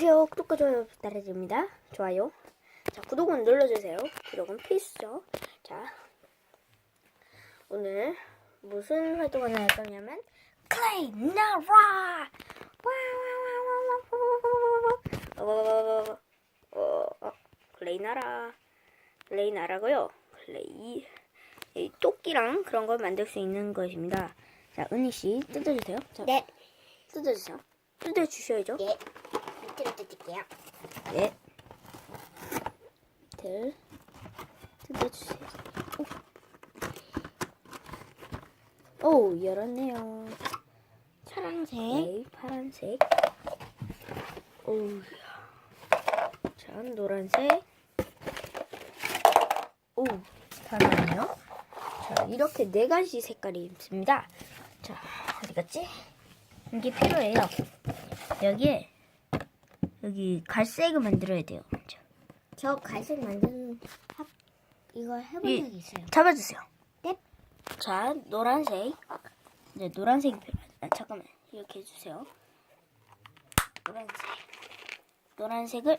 안녕하세요. 구독과 좋아요 부탁드립니다. 좋아요. 자, 구독은 눌러주세요. 구독은 필수죠. 자, 오늘 무슨 활동을 할 거냐면 클레이 나라 클레이 나라 클레이 나라고요. 클레이 이 토끼랑 그런 걸 만들 수 있는 것입니다. 자, 은희 씨 뜯어주세요. 자, 네. 뜯어주세요. 뜯어주셔야죠. 네. 밑으로 뜯을게요. 네. 들 뜯어주세요. 오, 오 열었네요. 파란색. 네, 파란색. 오, 자, 노란색. 오, 다르네요. 자, 이렇게 네 가지 색깔이 있습니다. 자, 어디 갔지? 이게 필요해요. 여기에 여기 갈색을 만들어야 돼요. 먼저. 저 갈색 만드는 합 이거 해본 이- 적 있어요. 잡아주세요. 네. 자, 노란색. 네, 노란색이 필요해. 아, 잠깐만. 이렇게 해주세요. 노란색. 노란색을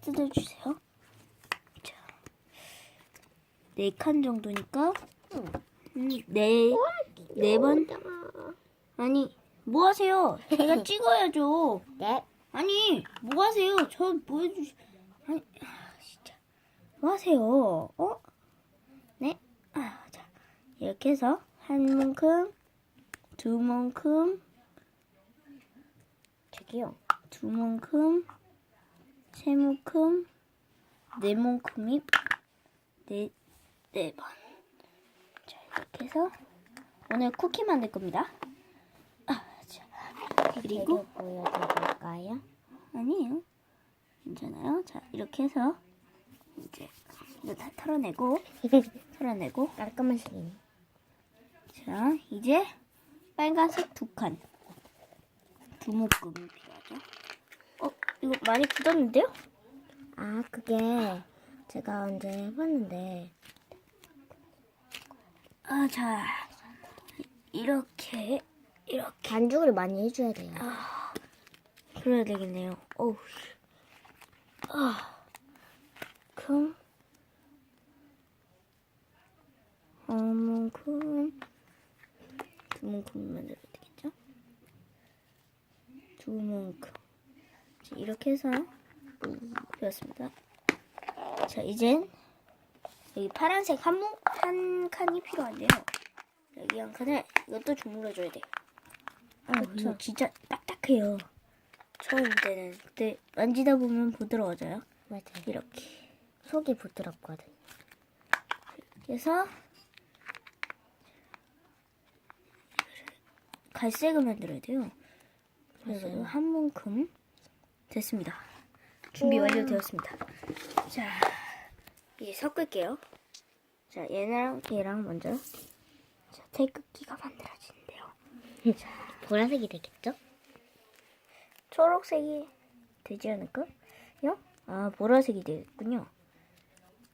뜯어주세요. 자, 네 칸 정도니까, 음, 네, 네 번. 아니, 뭐 하세요? 제가 찍어야죠. 네. 아니, 뭐 하세요? 저 보여주시, 아니, 아, 진짜. 뭐 하세요? 어? 네? 아, 자. 이렇게 해서, 한 문큼, 두 문큼, 저기요. 두 문큼, 세 문큼, 네 문큼이, 네, 네 번. 자, 이렇게 해서, 오늘 쿠키 만들 겁니다. 아, 자. 그리고, 재료 보여드릴까요? 아니에요. 괜찮아요. 자, 이렇게 해서 이제 이거 다 털어내고 털어내고 깔끔한 색이네. 자, 이제 빨간색 두 칸. 두 묶음 필요하죠. 어, 이거 많이 굳었는데요? 아, 그게 제가 언제 해봤는데 아, 자. 이- 이렇게 이렇게 반죽을 많이 해줘야 돼요. 그래야 되겠네요. 어우. 아. 그럼 어만큼 두만큼 만들어야 되겠죠? 두만큼 자, 이렇게 해서 되었습니다. 자, 이젠 여기 파란색 한, 뭉- 한 칸이 필요한데요. 여기 한 칸을 이것도 주물러줘야 돼요. 아, 이거 진짜 딱딱해요. 처음 때는 그때 만지다 보면 부드러워져요. 맞아요. 이렇게. 속이 부드럽거든. 그래서 갈색을 만들어야 돼요. 그래서 맞아요. 한 문큼 됐습니다. 준비 우와. 완료되었습니다. 자, 이제 섞을게요. 자, 얘랑 얘랑 먼저 자, 태극기가 만들어지는데요. 보라색이 되겠죠? 초록색이 되지 않을까요? 아, 보라색이 되겠군요.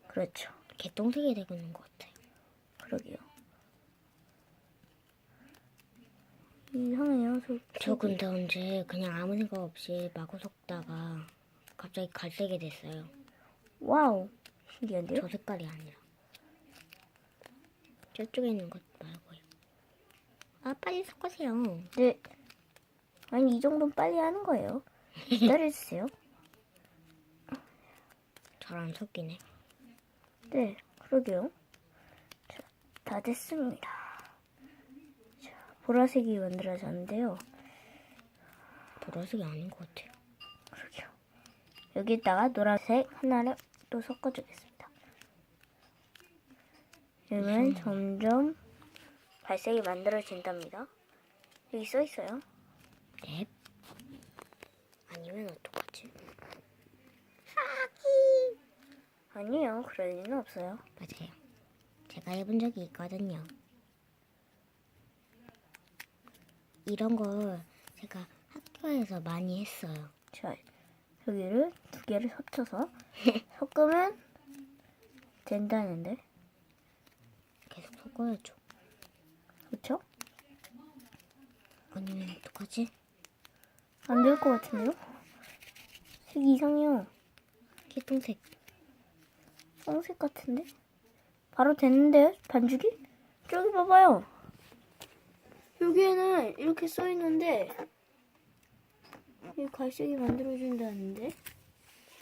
그렇죠. 개똥색이 되고 있는 것 같아요. 그러게요. 이상해요. 저, 저 근데 언제 그냥 아무 생각 없이 마구 섞다가 갑자기 갈색이 됐어요. 와우. 신기한데요? 저 색깔이 아니라. 저쪽에 있는 것 말고요. 아, 빨리 섞으세요. 네. 아니, 이 정도는 빨리 하는 거예요. 기다려주세요. 잘 안 섞이네. 네, 그러게요. 자, 다 됐습니다. 자, 보라색이 만들어졌는데요. 보라색이 아닌 것 같아요. 그러게요. 여기다가 노란색 하나를 또 섞어주겠습니다. 그러면 점점 갈색이 만들어진답니다. 여기 써 있어요. 넵. 아니면 어떡하지? 아니에요. 그럴 리는 없어요. 맞아요. 제가 해본 적이 있거든요. 이런 걸 제가 학교에서 많이 했어요. 자, 여기를 두 개를 합쳐서 섞으면 된다는데. 계속 섞어야죠. 그쵸? 아니면 어떡하지? 안 될 것 같은데요? 색이 이상해요. 개똥색. 橙색 같은데? 바로 됐는데 반죽이? 저기 봐봐요. 여기에는 이렇게 써 있는데 이 갈색이 만들어준다는데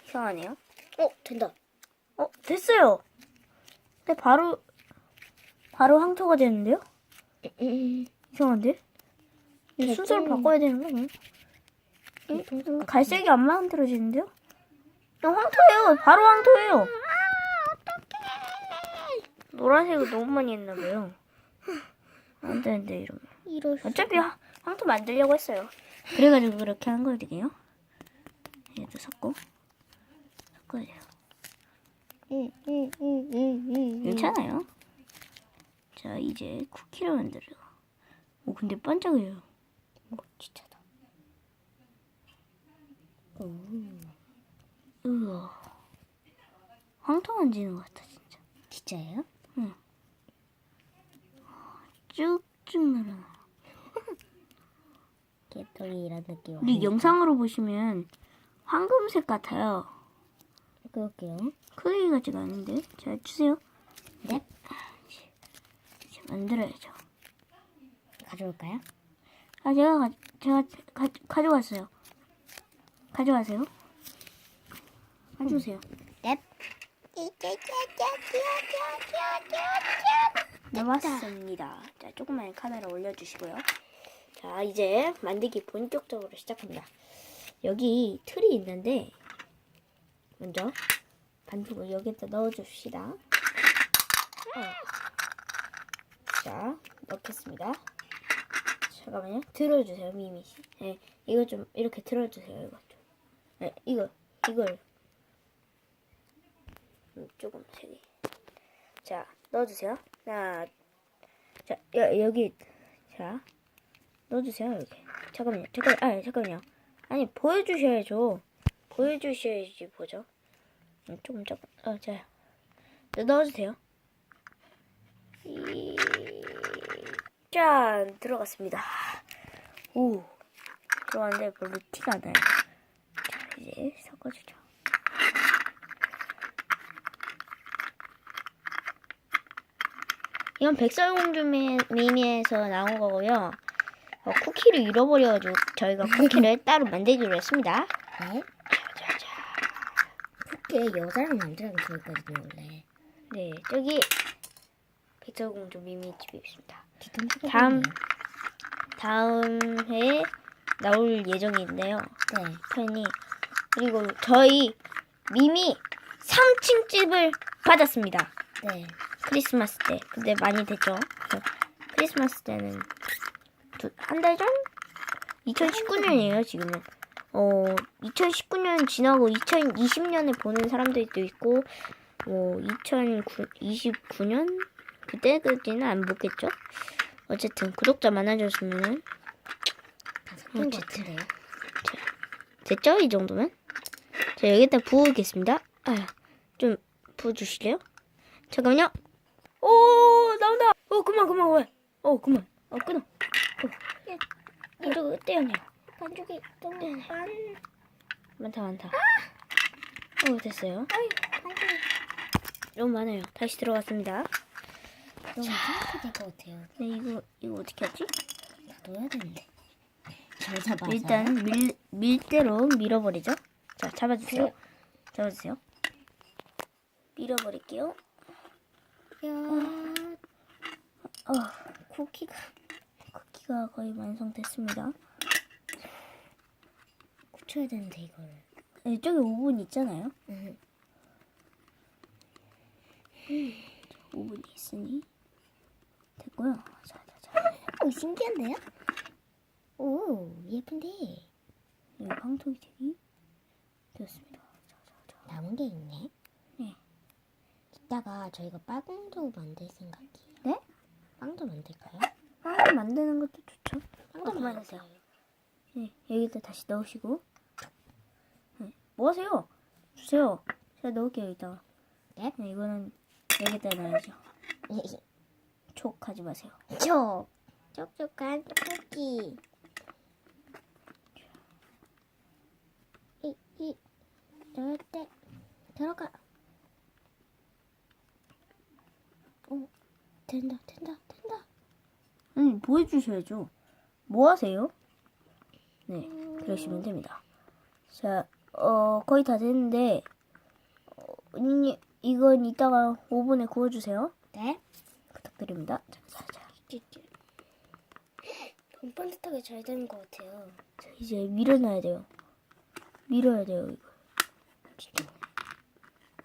이상하네요. 어 된다. 어 됐어요. 근데 바로 바로 황토가 되는데요? 음, 이상한데? 이 개똥. 순서를 바꿔야 되는 거 아니에 같은데? 갈색이 안 만들어지는데요? 이거 황토예요. 바로 황토예요. 노란색을 너무 많이 했나 봐요. 안 되는데 이러면. 이럴 수. 어차피 하- 황토 만들려고 했어요. 그래가지고 그렇게 한 거거든요. 얘도 섞고 섞어야 돼요. 응, 응, 응, 응, 응. 괜찮아요. 자 이제 쿠키를 만들어. 오 근데 반짝해요. 오, 진짜다. 오. 우와. 황토 만지는 것 같아 진짜. 진짜예요? 쭉쭉 늘어나. 개똥이 이런 느낌. 우리 영상으로 보시면 황금색 같아요. 그럴게요. 크기 같지가 않은데. 자 주세요. 네. 이제 만들어야죠. 가져올까요? 아 제가 가, 제가 가, 가져왔어요. 가져가세요. 가져오세요. 넵. 남았습니다. 자, 조금만 카메라 올려주시고요. 자, 이제 만들기 본격적으로 시작합니다. 여기 틀이 있는데, 먼저 반죽을 여기다 넣어줍시다. 어. 자, 넣겠습니다. 잠깐만요. 들어주세요, 미미 씨. 네, 이거 좀 이렇게 들어주세요, 이거 좀. 네, 이거, 이걸. 음, 조금 세게. 자, 넣어주세요. 하나, 자, 여, 여기, 자, 넣어주세요, 이렇게. 잠깐만요, 잠깐, 아, 잠깐만요. 아니, 보여주셔야죠. 보여주셔야지, 보죠. 음, 조금, 조금, 어, 자, 네, 넣어주세요. 이, 짠! 들어갔습니다. 오, 들어갔는데 별로 티가 안 나요. 자, 이제 섞어주죠. 이건 백설공주 미- 미니에서 나온 거고요. 어, 쿠키를 잃어버려가지고 저희가 쿠키를 따로 만들기로 했습니다. 네. 자자자. 그게 여자랑 남자랑 들어있거든요, 원래. 네, 저기 백설공주 미미 집이 있습니다. 다음. 다음 회에 나올 예정인데요. 네. 편이 그리고 저희 미미 3층 집을 받았습니다. 네. 크리스마스 때. 근데 많이 됐죠. 크리스마스 때는 한 달 전? 2019년이에요, 지금은. 어, 2019년 지나고 2020년에 보는 사람들도 있고, 뭐, 2029년? 그때까지는 안 보겠죠? 어쨌든, 구독자 많아졌으면은, 다 섞인 것 같은데요. 됐죠? 이 정도면? 자, 여기다 부으겠습니다. 아, 좀 부어주실래요? 잠깐만요. 오, 나온다. 어, 그만, 그만, 왜? 어, 그만. 어, 끊어. 어. 이거 떼어내요. 반죽이 너무 반. 많다, 많다. 어, 됐어요. 반죽이 너무 많아요. 다시 들어갔습니다. 너무 생각이 될것 같아요. 네, 이거, 이거 어떻게 하지? 다 넣어야 되는데. 잘 잡아서. 일단 밀, 밀대로 밀어버리죠. 자, 잡아주세요. 잡아주세요. 밀어버릴게요. 야. 어, 쿠키가 쿠키가 거의 완성됐습니다. 고쳐야 되는데 이거를. 이쪽에 오븐 있잖아요. 응. 오븐이 있으니 됐고요. 자, 자, 자. 오 신기한데요? 오 예쁜데 이 황토이 되기 되었습니다. 남은 게 있네. 네. 이따가 저희가 빵도 만들 생각이에요. 네? 빵도 만들까요? 빵을 만드는 것도 좋죠. 빵도 어, 그만하세요. 만드세요. 네, 여기다 다시 넣으시고. 네. 뭐 하세요? 주세요. 제가 넣을게요, 여기다가. 네? 네, 이거는 여기다 넣어야죠. 촉하지 마세요. 촉 촉촉한 쿠키. 이, 이, 절대 들어가. 오, 된다, 된다, 된다. 아니 보여주셔야죠. 뭐 하세요? 네, 그러시면 됩니다. 자, 어 거의 다 됐는데, 어, 언니 이건 이따가 오븐에 구워주세요. 네. 부탁드립니다. 자, 자, 자. 좀 반듯하게 잘 되는 것 같아요. 자, 이제 밀어놔야 돼요. 밀어야 돼요. 이거 진짜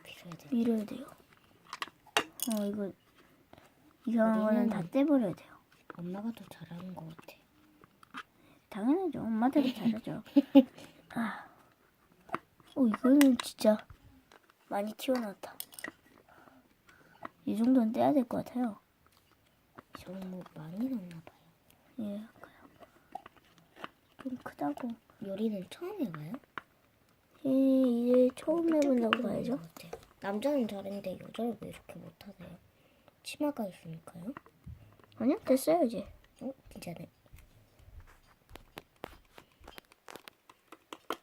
필요해야 돼. 밀어야 돼요. 어 이거 이상한 거는 다 떼버려야 돼요. 엄마가 더 잘하는 것 같아. 당연하죠. 엄마들이 잘하죠. 아, 어 이거는 진짜 많이 튀어나왔다. 이 정도는 떼야 될 것 같아요. 너무 많이 넣나 봐요. 예, 그래요. 좀 크다고. 요리는 처음 해봐요? 예, 이제 처음 해본다고 봐야죠. 남자는 잘했는데 여자는 왜 이렇게 못하세요? 치마가 있으니까요? 아니요, 됐어요 이제. 어? 진짜네.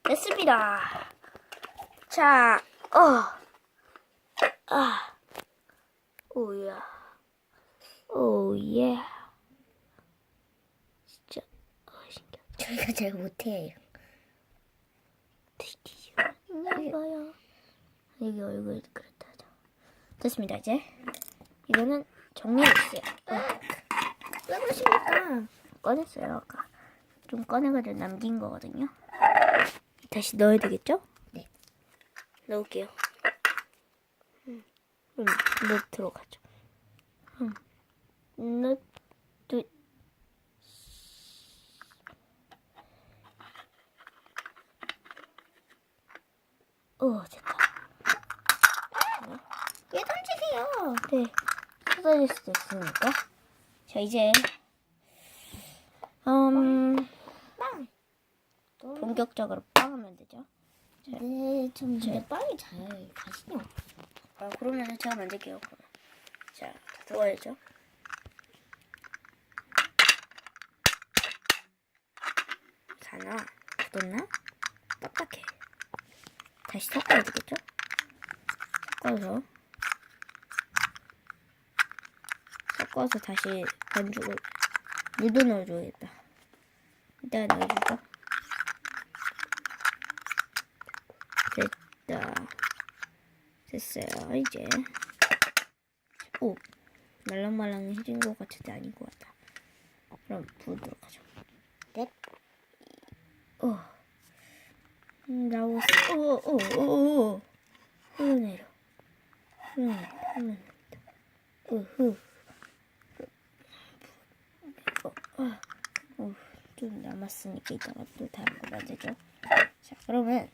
됐습니다. 자, 어, 아, 오야, 오예. 진짜, 어, 신기하다. 저희가 잘 못해요. 드디어 나봐요. 여기 얼굴 그렇다. 됐습니다 이제. 이거는 정리했어요. 어, 왜 그러십니까? 꺼냈어요 아까. 좀 꺼내가지고 남긴 거거든요. 다시 넣어야 되겠죠? 네. 넣을게요. 음, 음, 넣도록 하죠. 음, 넣, 넣, 어, 됐다. 왜 던지세요? 네. 쏟아질 수도 있으니까. 자, 이제, 음, 빵! 본격적으로 빵을 만들죠. 네, 좀 근데 빵이 잘 가시냐? 아, 그러면은 제가 만들게요. 그러면. 자, 부어야죠. 가나? 굳었나? 딱딱해. 다시 섞어야 되겠죠? 섞어서 섞어서 다시 반죽을 묻어 넣어줘야겠다. 이따 넣어주죠. 됐다. 됐어요. 이제 오 말랑말랑해진 것 같은데 아닌 것 같다. 그럼 부도록 하죠. 네. 어. 음, 나오고 오오오오 흘러내려 흘러내려 흘러내려 으흐 어, 아, 어, 좀 남았으니까 이따가 또 다른 거 만들죠. 자 그러면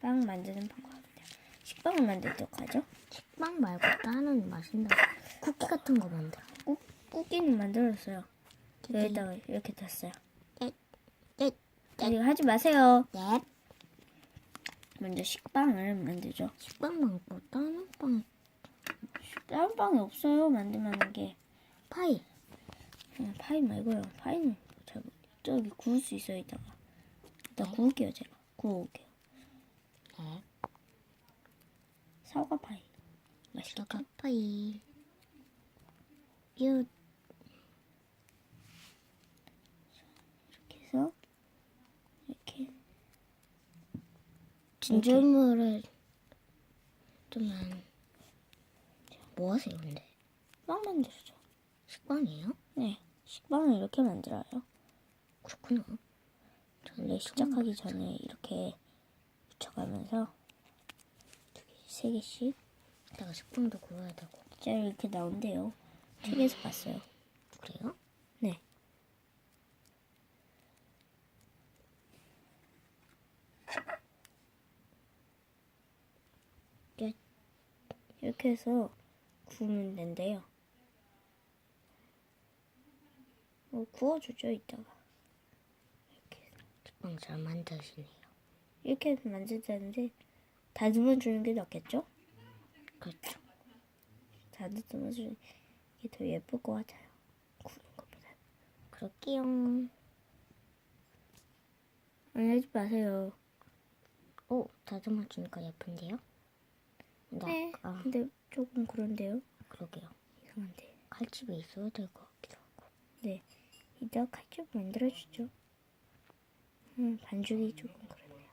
빵 만드는 방법입니다. 식빵을 만들도록 하죠. 식빵 말고 다른 맛있는 쿠키 같은 거 만들어. 꾸, 꾸기는 만들었어요. 여기다가 이렇게 뒀어요. 네, 네, 아직 하지 마세요. 네. 먼저 식빵을 만들죠. 식빵 말고 다른 빵 다른 빵이 없어요. 만들만한 게. 파이. 그냥 파이 말고요. 파이는 잘 저기 구울 수 있어요. 이따가. 이따 구울게요. 제가. 구울게요. 네. 사과 파이. 사과 파이. 유. 이렇게 해서 이렇게 진주물을 좀만 뭐 하세요 근데? 빵 만들죠. 식빵이에요? 네. 식빵을 이렇게 만들어요. 그렇구나. 원래 시작하기 전에 이렇게 붙여가면서 두 개, 세 개씩 이따가 식빵도 구워야 되고. 진짜 이렇게 나온대요. 책에서 봤어요. 그래요? 네. 끝. 이렇게 해서 구우면 된대요. 어, 구워주죠, 이따가. 이렇게. 식빵 잘 만드시네요. 이렇게 해서 만들자는데, 다듬어 주는 게 낫겠죠? 그렇죠. 다듬어 주는 게 더 예쁠 것 같아요. 구우는 것보다. 그럴게요. 아니, 하지 마세요. 오, 다듬어 주니까 예쁜데요? 근데 네. 아까 근데 조금 그런데요. 그러게요. 이상한데. 칼집이 있어야 될 것 같기도 하고. 네. 이따 칼집 만들어주죠. 음, 반죽이 조금 그렇네요.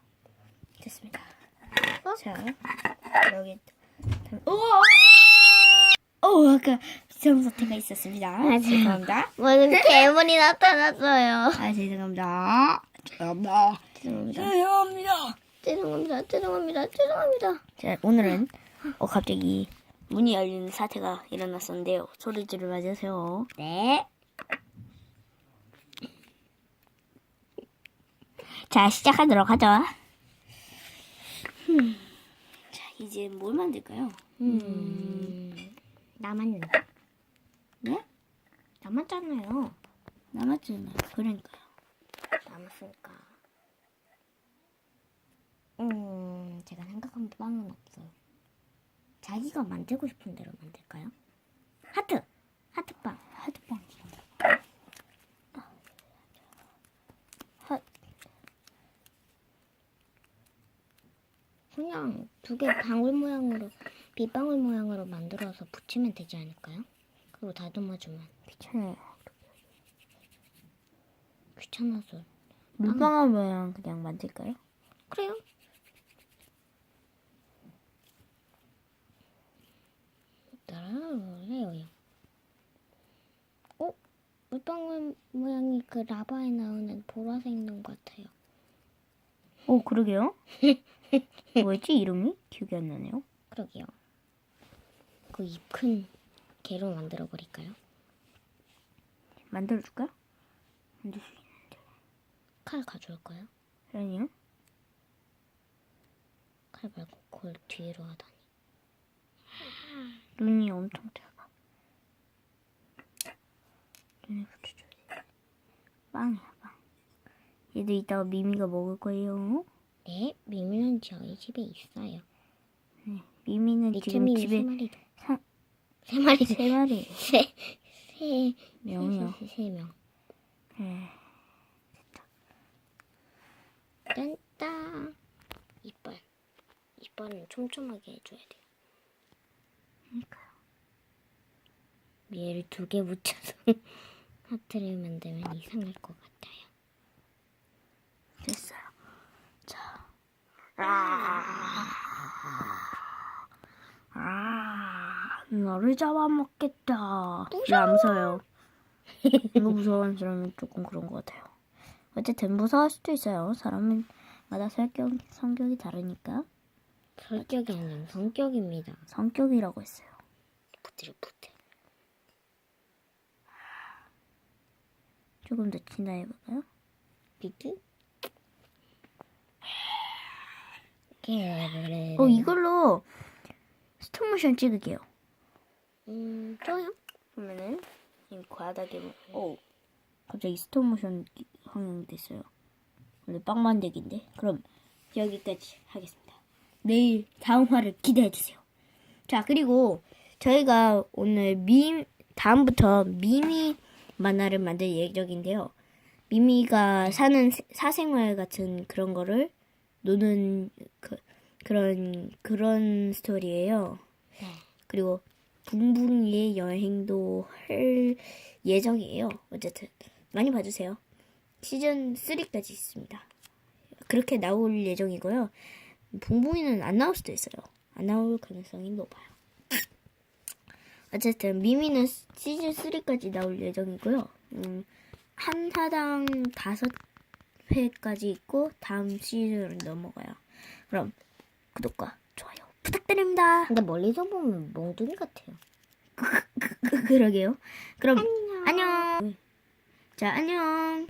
됐습니다. 자, 여기. 담... 오! 오, 아까 비상 사태가 있었습니다. 아, 죄송합니다. 무슨 괴물이 나타났어요. 아, 죄송합니다. 죄송합니다. 죄송합니다. 죄송합니다. 죄송합니다. 죄송합니다. 죄송합니다. 자, 오늘은 어, 갑자기 문이 열리는 사태가 일어났었는데요. 소리 지르지 마세요. 네. 자, 시작하도록 하죠. 음. 자, 이제 뭘 만들까요? 음, 남았는데. 네? 남았잖아요. 남았잖아요. 그러니까요. 남았으니까. 음, 제가 생각한 빵은 없어요. 자기가 만들고 싶은 대로 만들까요? 하트! 하트빵. 하드빵. 그냥 두 개 방울 모양으로, 빗방울 모양으로 만들어서 붙이면 되지 않을까요? 그리고 다듬어주면 귀찮아요. 귀찮아서. 물방울 모양 그냥 만들까요? 그래요? 따라해요. 어? 물방울 모양이 그 라바에 나오는 보라색 눈 같아요. 오, 그러게요. 뭐였지, 이름이? 기억이 안 나네요. 그러게요. 그 입 큰 개로 만들어 버릴까요? 만들어 줄까요? 만들 수 있는데. 칼 가져올까요? 아니요. 칼 말고 그걸 뒤로 하다니. 눈이 엄청 작아. 눈에 붙여줘야 돼. 빵이야, 빵. 얘들 이따가 미미가 먹을 거예요. 네, 미미는 저희 집에 있어요. 미미는 리트 지금 미미 집에 세 마리도. 사- 세 마리. 세 마리. 세, 세, 명이요. 세, 세 명. 네. 딴따. 이빨. 이빨은 촘촘하게 해줘야 돼요. 그러니까요. 얘를 두 개 붙여서 하트를 만들면 이상할 것 같아요. 됐어요. 자. 아. 아. 너를 잡아먹겠다. 무서워요? 이거 무서워하는 사람은 조금 그런 것 같아요. 어쨌든 무서워할 수도 있어요. 사람마다 성격, 성격이 다르니까. 성격이 아니라 성격입니다. 성격이라고 했어요. 부드러 부드. 조금 더 진화해볼까요? 비트? 어, 이걸로 스톱모션 찍을게요. 음, 좋아요. 그러면은 이 바닥에 뭐- 오 갑자기 스톱모션 성형이 됐어요. 오늘 빵 만들기인데 그럼 여기까지 하겠습니다. 내일 다음 화를 기대해 주세요. 자 그리고 저희가 오늘 미 다음부터 미미 만화를 만들 예정인데요. 미미가 사는 세- 사생활 같은 그런 거를 노는 그, 그런 그런 스토리예요. 네. 그리고 붕붕이의 여행도 할 예정이에요. 어쨌든 많이 봐주세요. 시즌 3까지 있습니다. 그렇게 나올 예정이고요. 붕붕이는 안 나올 수도 있어요. 안 나올 가능성이 높아요. 어쨌든 미미는 시즌 3까지 나올 예정이고요. 음, 한 사당 다섯 회까지 있고 다음 시즌으로 넘어가요. 그럼 구독과 좋아요 부탁드립니다. 근데 멀리서 보면 몽둥이 같아요. 그러게요. 그럼 안녕. 자, 안녕.